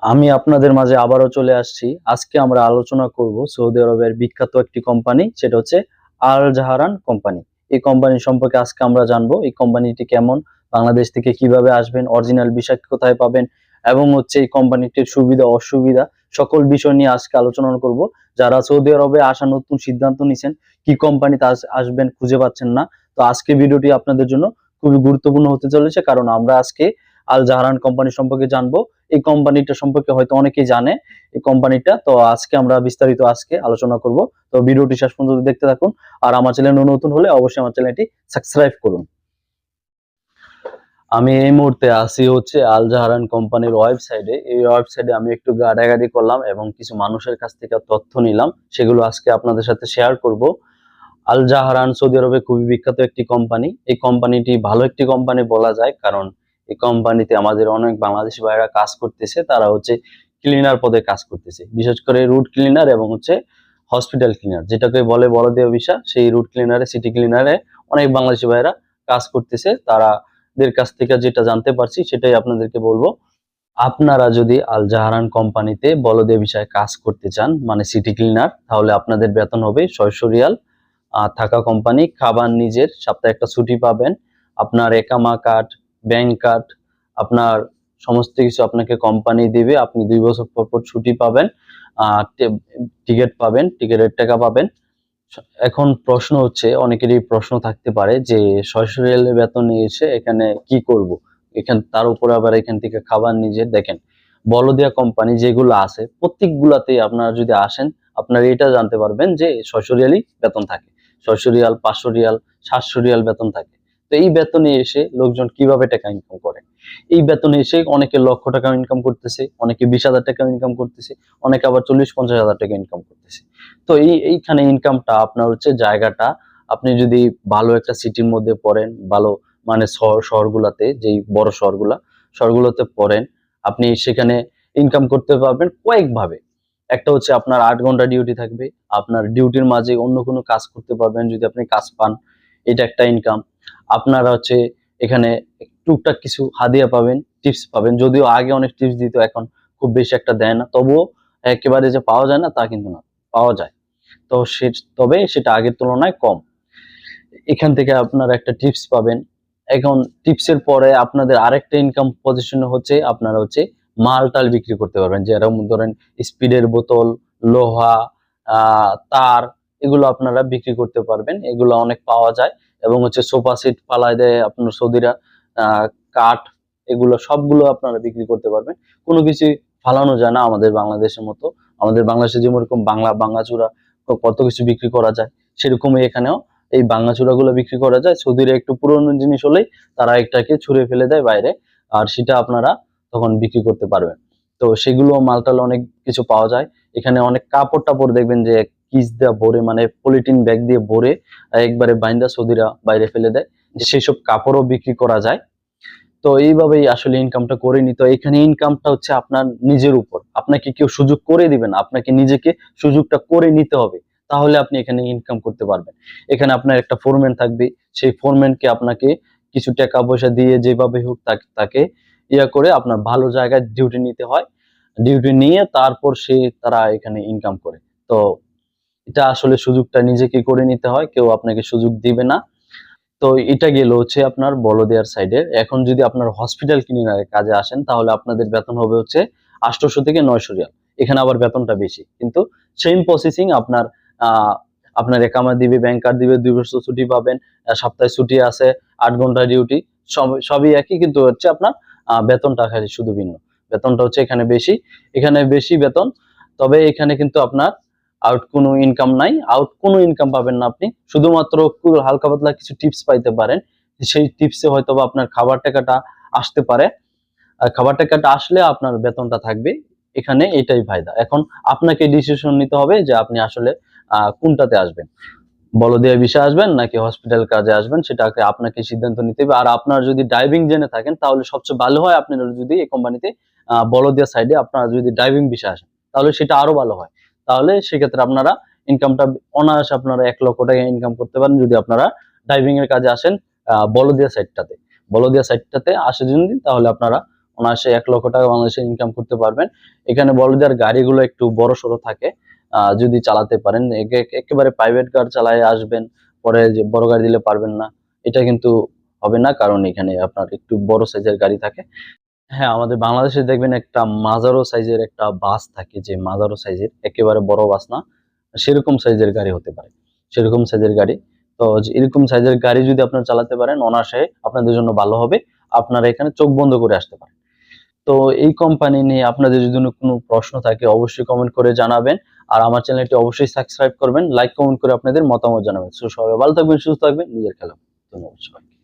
আমি আপনাদের মাঝে আবারও চলে আসছি। আজকে আমরা আলোচনা করব সৌদি আরবের বিখ্যাত একটি কোম্পানি, সেটা হচ্ছে আল জাহারান কোম্পানি। এই কোম্পানি সম্পর্কে আজকে আমরা জানব, এই কোম্পানিটি কেমন, বাংলাদেশ থেকে কীভাবে আসবেন, অরিজিনাল বিষয় কোথায় পাবেন, এবং হচ্ছে এই কোম্পানিটির সুবিধা, অসুবিধা, সকল বিষয় নিয়ে আজকে আলোচনা করব। যারা সৌদি আরবে আসা নতুন সিদ্ধান্ত নিছেন, কি কোম্পানিতে আস- আসবেন খুঁজে পাচ্ছেন না, তো আজকে ভিডিওটি আপনাদের জন্য খুবই গুরুত্বপূর্ণ হতে চলেছে, কারণ আমরা আজকে আল জাহারান কোম্পানি সম্পর্কে জানব। এই কোম্পানিটা সম্পর্কে হয়তো অনেকেই জানে। এই কোম্পানিটা তো আজকে আমরা বিস্তারিত আজকে আলোচনা করব। তো ভিডিওটি শেষ পর্যন্ত দেখতে থাকুন। আর আমার চ্যানেল নতুন হলে অবশ্যই আমার চ্যানেলটি সাবস্ক্রাইব করুন। আমি এই মুহূর্তে আসি হচ্ছে আল জাহারান কোম্পানির ওয়েবসাইটে এই ওয়েবসাইটে আমি একটু গাড়াগাড়ি করলাম এবং কিছু মানুষের কাছ থেকে তথ্য নিলাম। সেগুলো আজকে আপনাদের সাথে শেয়ার করব। আল জাহারান সৌদি আরবে খুবই বিখ্যাত একটি কোম্পানি এই কোম্পানিটি ভালো একটি কোম্পানি বলা যায় কারণ এই কোম্পানিতে আমাদের অনেক বাংলাদেশি ভাইরা কাজ করতেছে, তারা হচ্ছে ক্লিনার পদে কাজ করতেছে। বিশেষ করে রুট ক্লিনার এবং হচ্ছে হসপিটাল ক্লিনার যেটাকে বলে বড়দেহ ভিসা সেই রুট ক্লিনারে সিটি ক্লিনারে অনেক বাংলাদেশি ভাইরা কাজ করতেছে। তারাদের কাছ থেকে যেটা জানতে পারছি, সেটাই আপনাদেরকে বলব। আপনারা যদি আল জাহারান কোম্পানিতে বলদেহ বিষয়ে কাজ করতে চান মানে সিটি ক্লিনার তাহলে আপনাদের বেতন হবে ছয়শো রিয়াল। থাকা কোম্পানি খাবার নিজের, সপ্তাহে একটা ছুটি পাবেন। আপনার একামা কার্ড ব্যাংক কার্ড আপনার সমস্ত কিছু আপনাকে কোম্পানি দিবে, আপনি দুই বছর পর পর ছুটি পাবেন টিকিট পাবেন, টিকিটের টাকা পাবেন। এখন প্রশ্ন হচ্ছে, অনেকেরই প্রশ্ন থাকতে পারে যে রিয়ালের বেতন এসে এখানে কি করব? এখান, তার উপরে আবার এখান থেকে খাবার নিজে দেখেন, বলদিয়া কোম্পানি যেগুলো আছে, প্রত্যেকগুলাতেই আপনারা যদি আসেন, আপনারা এটা জানতে পারবেন যে ছয়শো রিয়ালই বেতন থাকে। ছয়শো রিয়াল, পাঁচশো রিয়াল, সাতশো রিয়াল বেতন থাকে। তো এই বেতনে এসে লোকজন কীভাবে টাকা ইনকাম করে? এই বেতনে এসে অনেকে লক্ষ টাকা ইনকাম করতেছে, অনেকে বিশ হাজার টাকা ইনকাম করতেছে, অনেকে আবার চল্লিশ, পঞ্চাশ হাজার টাকা ইনকাম করতেছে। তো এই, এইখানে ইনকামটা আপনার হচ্ছে জায়গাটা, আপনি যদি ভালো একটা সিটির মধ্যে পড়েন, ভালো মানে শহর শহরগুলাতে, যেই বড় শহরগুলা, শহরগুলোতে পড়েন, আপনি সেখানে ইনকাম করতে পারবেন কয়েকভাবে। একটা হচ্ছে আপনার আট ঘণ্টা ডিউটি থাকবে, আপনার ডিউটির মাঝে অন্য কোনো কাজ করতে পারবেন, যদি আপনি কাজ পান, এটা একটা ইনকাম আপনারা হচ্ছে এখানে টুকটাক কিছু হাদিয়া পাবেন টিপস পাবেন। যদিও আগে অনেক টিপস দিত, এখন খুব বেশি একটা দেয় না। তবুও একেবারে যে পাওয়া যায় না, তা কিন্তু না। পাওয়া যায়। তো সে, তবে সেটা আগের তুলনায় কম। এখান থেকে আপনারা একটা টিপস পাবেন। এখন টিপসের পরে আপনাদের আরেকটা ইনকাম পজিশন হচ্ছে, আপনারা হচ্ছে মাল টাল বিক্রি করতে পারবেন। যেরকম ধরেন স্পিডের বোতল, লোহা তার, এগুলো আপনারা বিক্রি করতে পারবেন। এগুলো অনেক পাওয়া যায়। এবং হচ্ছে সোফা সিট পালায় দেয় আপনার সৌদিরা কাঠ, এগুলো সবগুলো আপনারা বিক্রি করতে পারবেন। কোনো কিছু ফালানো যায় না আমাদের বাংলাদেশের মতো। আমাদের বাংলাদেশে যেরকম বাংলা বাঙ্গাচুরা কত কিছু বিক্রি করা যায়, সেরকমই এখানেও এই বাঙ্গাচুড়াগুলো বিক্রি করা যায়। সৌদিরা একটু পুরনো জিনিস হলেই তারা একটাকে ছুঁড়ে ফেলে দেয় বাইরে, আর সেটা আপনারা তখন বিক্রি করতে পারবেন। তো সেগুলো মালটাল অনেক কিছু পাওয়া যায়। এখানে অনেক কাপড় টাপড় দেখবেন যে কিস দেওয়া ভরে মানে পলিথিন ব্যাগ দিয়ে ভরে একবারে বাইন্দা সৌদিরা বাইরে ফেলে দেয়। সেই সব কাপড়ও বিক্রি করা যায়। তো এইভাবেই আসলে ইনকামটা করে নিতে হয়। এখানে ইনকামটা হচ্ছে আপনার নিজের উপর। আপনাকে কেউ সুযোগ করে দিবেন আপনাকে নিজেকে সুযোগটা করে নিতে হবে। তাহলে আপনি এখানে ইনকাম করতে পারবেন। এখানে আপনার একটা ফোরম্যান থাকবে। সেই ফোরম্যানকে আপনাকে কিছু টাকা পয়সা দিয়ে যেভাবে হোক তাকে তাকে ইয়া করে আপনার ভালো জায়গায় ডিউটি নিতে হয়। ডিউটি নিয়ে তারপর সে তারা এখানে ইনকাম করে। তো এটা আসলে সুযোগটা নিজেকে করে নিতে হয়, কেউ আপনাকে সুযোগ দিবে না। তো এটা গেল হচ্ছে আপনার বলদিয়ার সাইডে এখন যদি আপনার হসপিটাল ক্লিনারের কাজে আসেন, তাহলে আপনাদের বেতন হবে হচ্ছে আটশোশো থেকে নয়শো রিয়াল। এখানে আবার বেতনটা বেশি। কিন্তু সেম প্রসেসিং আপনার আপনার একামা দিবে ব্যাংক কার্ড দিবে, দুই বছর ছুটি পাবেন সপ্তাহে ছুটি আছে, আট ঘণ্টা ডিউটি সব, সবই একই, কিন্তু হচ্ছে আপনার বেতনটা খালি শুধু ভিন্ন। বেতনটা হচ্ছে এখানে বেশি এখানে বেশি বেতন, তবে এখানে কিন্তু আপনার আউট কোনো ইনকাম নাই আউট কোনো ইনকাম পাবেন না আপনি। শুধুমাত্র হালকা পাতলা কিছু টিপস পাইতে পারেন সেই টিপসে হয়তো বা আপনার খাবার টাকাটা আসতে পারে। খাবার টাকাটা আসলে আপনার বেতনটা থাকবে, এখানে এটাই ফায়দা। এখন আপনাকে ডিসিশন নিতে হবে যে আপনি আসলে কোনটাতে আসবেন। বলদিয়া বিষয়ে আসবেন নাকি হসপিটাল কাজে আসবেন, সেটাকে আপনাকে সিদ্ধান্ত নিতে হবে। আর আপনার যদি ড্রাইভিং জেনে থাকেন, তাহলে সবচেয়ে ভালো হয় আপনারা যদি এই কোম্পানিতে বলদিয়া সাইডে আপনারা যদি ড্রাইভিং বিষয়ে আসেন, তাহলে সেটা আরও ভালো হয়। তাহলে সেক্ষেত্রে আপনারা ইনকামটা অনায়াসে আপনারা এক লক্ষ টাকা ইনকাম করতে পারেন যদি আপনারা ড্রাইভিং এর কাজে আসেন বলদিয়া সাইডটাতে বলদিয়া সাইডটাতে আসে যদি তাহলে আপনারা অনায়াসে এক লক্ষ টাকা বাংলাদেশে ইনকাম করতে পারবেন। এখানে বলদিয়ার গাড়িগুলো একটু বড় সড়ো থাকে যদি চালাতে পারেন। একে- একেবারে প্রাইভেট কার চালায় আসবেন, পরে যে বড় গাড়ি দিলে পারবেন না। এটা কিন্তু হবে না, কারণ এখানে আপনার একটু বড় সাইজের গাড়ি থাকে। হ্যাঁ আমাদের বাংলাদেশে দেখবেন একটা মাজারো সাইজের একটা বাস থাকে যে মাজারো সাইজের, একেবারে বড় বাস না, সেরকম সাইজের গাড়ি হতে পারে, সেরকম সাইজের গাড়ি। তো এরকম সাইজের গাড়ি যদি আপনারা চালাতে পারেন, অনায়াসে আপনাদের জন্য ভালো হবে, আপনারা এখানে চোখ বন্ধ করে আসতে পারেন। তো এই কোম্পানি নিয়ে আপনাদের যদি কোনো প্রশ্ন থাকে, অবশ্যই কমেন্ট করে জানাবেন। আর আমার চ্যানেলটি অবশ্যই সাবস্ক্রাইব করবেন লাইক কমেন্ট করে আপনাদের মতামত জানাবেন। সো সবাই ভালো থাকবেন, সুস্থ থাকবেন, নিজের খেলা ধন্যবাদ সবাইকে।